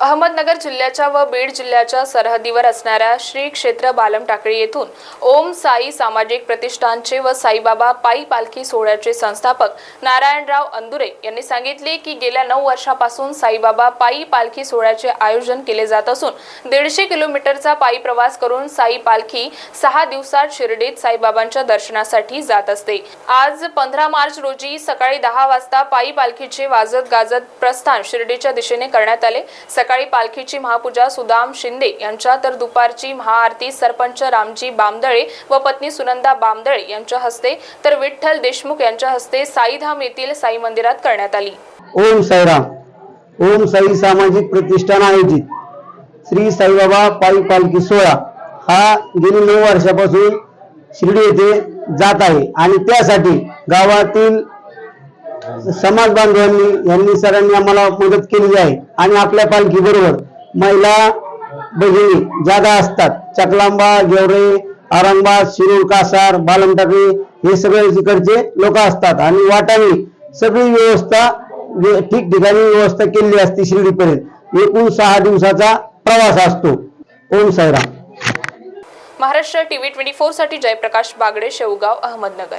अहमदनगर जिल्ह्याच्या व बीड जिल्ह्याच्या सरहद्दीवर असणाऱ्या श्री क्षेत्र बालम टाकळी येथून ओम साई सामाजिक प्रतिष्ठानचे व साईबाबा पायी पालखी सोहळ्याचे संस्थापक नारायणराव अंदुरे यांनी सांगितले की गेल्या नऊ वर्षापासून साईबाबा पायी पालखी सोहळ्याचे आयोजन केले जात असून दीडशे किलोमीटरचा पायी प्रवास करून साई पालखी सहा दिवसात शिर्डीत साईबाबांच्या दर्शनासाठी जात असते. आज पंधरा मार्च रोजी सकाळी दहा वाजता पायी पालखीचे वाजत गाजत प्रस्थान शिर्डीच्या दिशेने करण्यात आले. सकाळी पालखीची महापूजा सुदाम शिंदे यांच्या तर दुपारची महाआरती सरपंच रामजी बामदळे व पत्नी सुनंदा बामदळे यांच्या हस्ते तर विठ्ठल देशमुख यांच्या हस्ते साईधाम येथील साई मंदिरात करण्यात आली. ओम साईराम. ओम साई सामाजिक प्रतिष्ठान आयोजित. श्री साईबाबा पायी पालखी सोहळा हा गेली नऊ वर्षापासून शिर्डी येथे जात आहे. आणि त्यासाठी गावातील समाज बांधवांनी यांनी सरांनी आम्हाला मदत केलेली आहे. आणि आपल्या पालखी बरोबर महिला भगिनी जादा असतात. चकलांबा गेवरे औरंगाबाद शिरूर कासार बालमटाकळी हे सगळे तिकडचे लोक असतात. आणि वाटावी सगळी व्यवस्था ठिकठिकाणी व्यवस्था केलेली असते शिर्डीपर्यंत. एकूण सहा दिवसाचा प्रवास असतो. ओम साईराम. महाराष्ट्र टीव्ही ट्वेंटी फोरसाठी जयप्रकाश बागडे शेवगाव अहमदनगर.